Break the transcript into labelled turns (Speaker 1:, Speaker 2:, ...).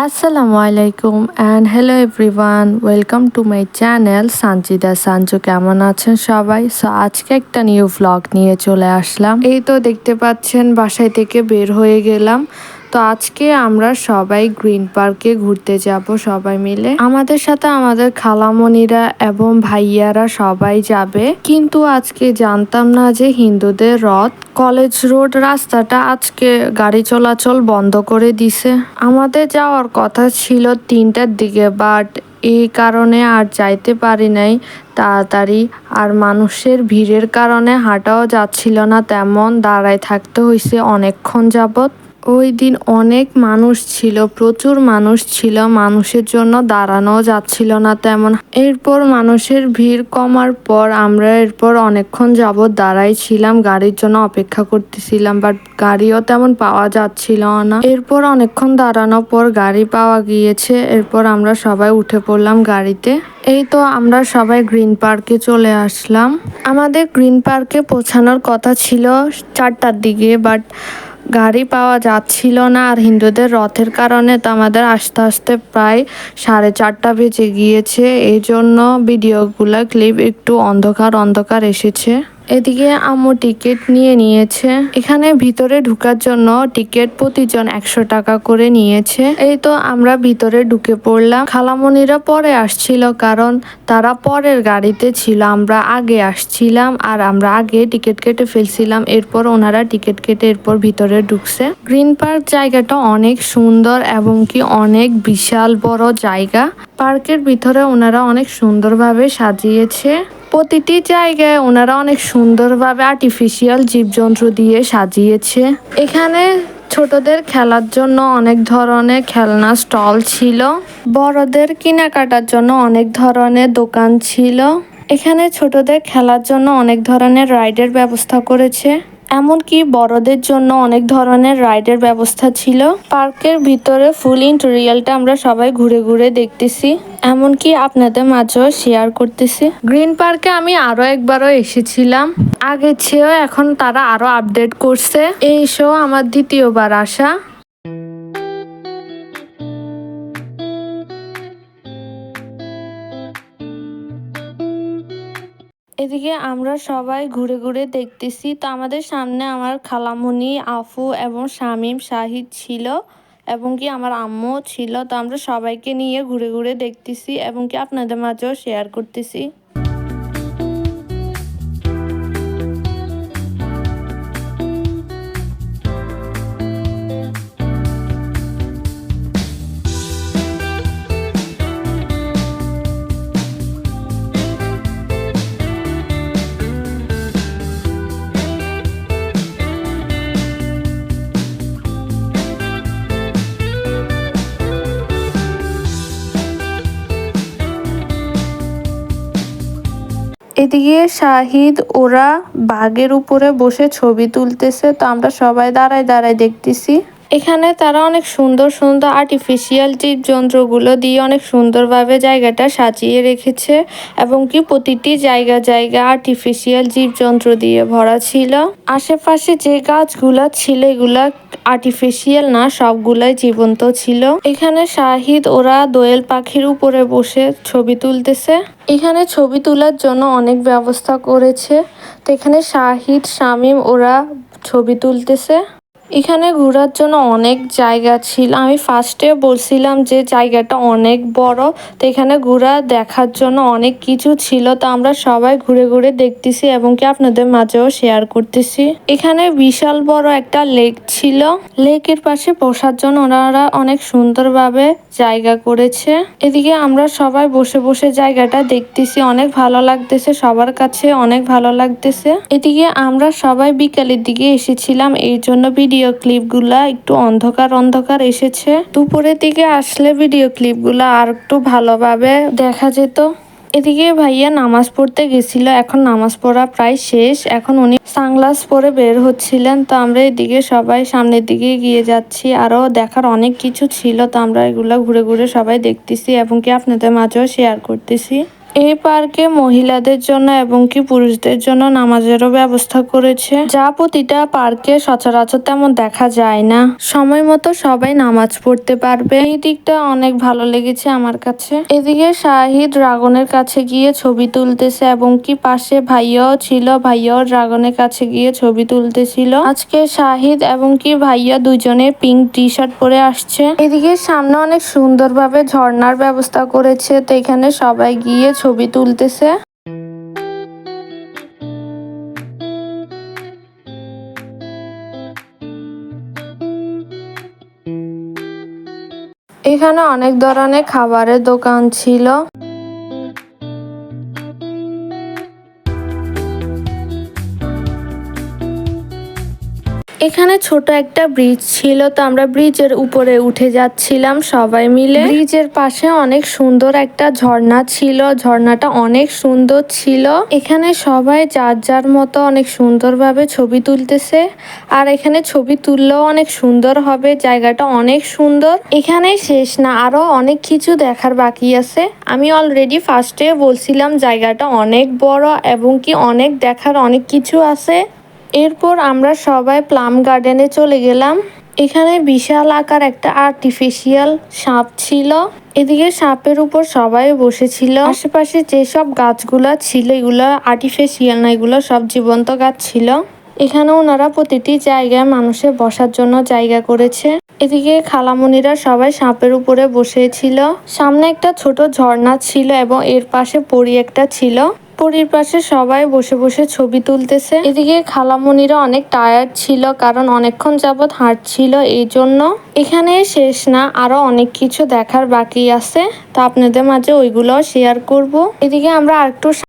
Speaker 1: আসসালামু আলাইকুম and hello everyone welcome to my channel Sanjida Sanju কেমন আছেন সবাই? সো আজকে একটা নিউ ভ্লগ নিয়ে চলে আসলাম। এই তো দেখতে পাচ্ছেন, বাসায় থেকে বের হয়ে গেলাম। তো আজকে আমরা সবাই গ্রিন পার্কে ঘুরতে যাব সবাই মিলে। আমাদের সাথে আমাদের খালামণিরা এবং ভাইয়ারা সবাই যাবে। কিন্তু আজকে জানতাম না যে হিন্দুদের রথ। কলেজ রোড রাস্তাটা আজকে গাড়ি চলাচল বন্ধ করে দিছে। আমাদের যাওয়ার কথা ছিল তিনটার দিকে বাট এই কারণে আর যাইতে পারি নাই। তাড়াতাড়ি আর মানুষের ভিড়ের কারণে হাঁটাও যাচ্ছিল না, তেমন দাঁড়ায় থাকতে হয়েছে অনেকক্ষণ যাবত ওই দিন অনেক মানুষ ছিল, প্রচুর মানুষ ছিল, মানুষের জন্য দাঁড়ানো যাচ্ছিল না তেমন। এরপর মানুষের ভিড় কমার পর আমরা এরপর অনেকক্ষণ যাবৎ দাঁড়াই ছিলাম, গাড়ির জন্য অপেক্ষা করতেছিলাম বাট গাড়িও তেমন পাওয়া যাচ্ছিল না। এরপর অনেকক্ষণ দাঁড়ানোর পর গাড়ি পাওয়া গিয়েছে, এরপর আমরা সবাই উঠে পড়লাম গাড়িতে। এই তো আমরা সবাই গ্রিন পার্কে চলে আসলাম। আমাদের গ্রিন পার্কে পৌঁছানোর কথা ছিল চারটার দিকে বাট গাড়ি পাওয়া যাচ্ছিল না আর হিন্দুদের রথের কারণে তো আমাদের আস্তে আস্তে প্রায় সাড়ে চারটা বেজে গিয়েছে। এই জন্য ভিডিওগুলো, ক্লিপ একটু অন্ধকার অন্ধকার এসেছে। এদিকে আম্মু টিকিট নিয়ে নিয়েছে। এখানে ভিতরে ঢুকার জন্য টিকিট প্রতিজন একশো টাকা করে নিয়েছে। এই তো আমরা ভিতরে ঢুকে পড়লাম। খালামণিরা পরে আসছিল কারণ তারা পরের গাড়িতে ছিল। আমরা আগে আসছিলাম আর আমরা আগে টিকিট কেটে ফেলছিলাম। এরপর ওনারা টিকিট কেটে এরপর ভিতরে ঢুকছে। গ্রিন পার্ক জায়গাটা অনেক সুন্দর এবং কি অনেক বিশাল বড় জায়গা। পার্কের ভিতরে ওনারা অনেক সুন্দরভাবে সাজিয়েছে। প্রতিটি জায়গায় ওনারা অনেক সুন্দরভাবে আর্টিফিশিয়াল জীবজন্তু দিয়ে সাজিয়েছে। এখানে ছোটদের খেলার জন্য অনেক ধরনের খেলনা স্টল ছিল। বড়দের কেনাকাটার জন্য অনেক ধরনের দোকান ছিল। এখানে ছোটদের খেলার জন্য অনেক ধরনের রাইডের ব্যবস্থা করেছে। এমনকি বড়দের জন্য অনেক ধরনের রাইডের ব্যবস্থা ছিল। পার্কের ভিতরে ফুল ইন্টেরিয়ালটা আমরা সবাই ঘুরে ঘুরে দেখতেছি। এমনকি আপনাদের মাঝেও শেয়ার করতেছি। গ্রিন পার্কে আমি আরও একবারও এসেছিলাম। আগের চেয়েও এখন তারা আরও আপডেট করছে। এই শো আমার দ্বিতীয়বার আসা। এদিকে আমরা সবাই ঘুরে ঘুরে দেখতেছি। তো আমাদের সামনে আমার খালামুনি, আফু এবং শামিম শাহিদ ছিল এবং কি আমার আম্মু ছিল। তো আমরা সবাইকে নিয়ে ঘুরে ঘুরে দেখতেছি এবং কি আপনাদের মাঝেও শেয়ার করতেছি। এদিকে শাহিদ ওরা বাঘের উপরে বসে ছবি তুলতেছে তো আমরা সবাই দাঁড়ায় দাঁড়ায় দেখতেছি। এখানে তারা অনেক সুন্দর সুন্দর আর্টিফিশিয়াল জীবজন্তুগুলো দিয়ে অনেক সুন্দরভাবে জায়গাটা সাজিয়ে রেখেছে এবং কি প্রতিটি জায়গা জায়গা আর্টিফিশিয়াল জীবজন্তু দিয়ে ভরা ছিল। আশেপাশে যে গাছগুলা ছিল এগুলা আর্টিফিশিয়াল না, সবগুলাই জীবন্ত ছিল। এখানে শাহিদ ওরা দোয়েল পাখির উপরে বসে ছবি তুলতেছে। এখানে ছবি তোলার জন্য অনেক ব্যবস্থা করেছে। তো এখানে শাহিদ, শামীম ওরা ছবি তুলতেছে। এখানে ঘোরার জন্য অনেক জায়গা ছিল। আমি ফার্স্টে বলছিলাম যে জায়গাটা অনেক বড়, তো এখানে ঘোরা দেখার জন্য অনেক কিছু ছিল। তো আমরা সবাই ঘুরে ঘুরে দেখতেছি এবং কি আপনাদের মাঝেও শেয়ার করতেছি। এখানে বিশাল বড় একটা লেক ছিল। লেকের পাশে বসার জন্য ওনারা অনেক সুন্দরভাবে জায়গা করেছে। এদিকে আমরা সবাই বসে বসে জায়গাটা দেখতেছি। অনেক ভালো লাগতেছে, সবার কাছে অনেক ভালো লাগতেছে। এদিকে আমরা সবাই বিকালের দিকে এসেছিলাম, এই জন্য ভিডিও ভিডিও ক্লিপগুলা একটু অন্ধকার অন্ধকার এসেছে। দুপুরের দিকে আসলে ভিডিও ক্লিপগুলা আর একটু ভালোভাবে দেখা যেত। এদিকে ভাইয়া নামাজ পড়তে গেছিল, এখন নামাজ পড়া প্রায় শেষ। এখন উনি সাংলাস পরে বের হচ্ছিলেন, তো আমরা এদিকে সবাই সামনের দিকে গিয়ে যাচ্ছি। আরও দেখার অনেক কিছু ছিল, তো আমরা এগুলো ঘুরে ঘুরে সবাই দেখতেছি এবং কি আপনাদের মাঝেও শেয়ার করতেছি। এই পার্কে মহিলাদের জন্য এবং কি পুরুষদের জন্য নামাজেরও ব্যবস্থা করেছে। যা প্রতিটা পার্কে সচরাচর তেমন দেখা যায় না। সময় মতো সবাই নামাজ পড়তে পারবে। এই দিকটা অনেক ভালো লেগেছে আমার কাছে। এদিকে শাহিদ ড্রাগনের কাছে গিয়ে ছবি তুলতেছে এবং কি পাশে ভাইয়াও ছিল ভাইয়াও ড্রাগনের কাছে গিয়ে ছবি তুলতেছিল। আজকে শাহিদ এবং কি ভাইয়া দুজনে পিঙ্ক টি শার্ট পরে আসছে। এদিকে সামনে অনেক সুন্দরভাবে ঝর্ণার ব্যবস্থা করেছে। তো এখানে সবাই গিয়ে ছবি তুলতেছে। এখানে অনেক ধরনের খাবারের দোকান ছিল। এখানে ছোট একটা ব্রিজ ছিল, তো আমরা ব্রিজের উপরে উঠে যাচ্ছিলাম সবাই মিলে। ব্রিজের পাশে অনেক সুন্দর একটা ঝর্ণা ছিল, ঝর্ণাটা অনেক সুন্দর ছিল। এখানে সবাই যার যার মতো অনেক সুন্দরভাবে ছবি তুলতেছে, আর এখানে ছবি তুললেও অনেক সুন্দর হবে, জায়গাটা অনেক সুন্দর। এখানে শেষ না, আরও অনেক কিছু দেখার বাকি আছে। আমি অলরেডি ফার্স্টে বলছিলাম, জায়গাটা অনেক বড় এবং কি অনেক দেখার অনেক কিছু আছে। এরপর আমরা সবাই প্লাম গার্ডেনে চলে গেলাম। এখানে বিশাল আকার একটা আর্টিফিশিয়াল সাপ ছিল। এদিকে সাপের উপর সবাই বসেছিল। আশেপাশে যেসব গাছগুলা ছিল, এগুলো আর্টিফিশিয়াল না, এগুলো সব জীবন্ত গাছ ছিল। এখানে ওনারা প্রতিটি জায়গায় মানুষের বসার জন্য জায়গা করেছে। এদিকে খালামুনিরা সবাই সাপের উপরে বসেছিল। সামনে একটা ছোট ঝর্ণা ছিল এবং এর পাশে পরি একটা ছিল। পরির পাশে সবাই বসে বসে ছবি তুলতেছে। এদিকে খালামুনিরা অনেক টায়ার্ড ছিল, কারণ অনেকক্ষণ যাবৎ হাঁটছিল, এই জন্য এখানে শেষ না, আরও অনেক কিছু দেখার বাকি আছে। তা আপনাদের মাঝে ওইগুলো শেয়ার করব। এদিকে আমরা আরেকটু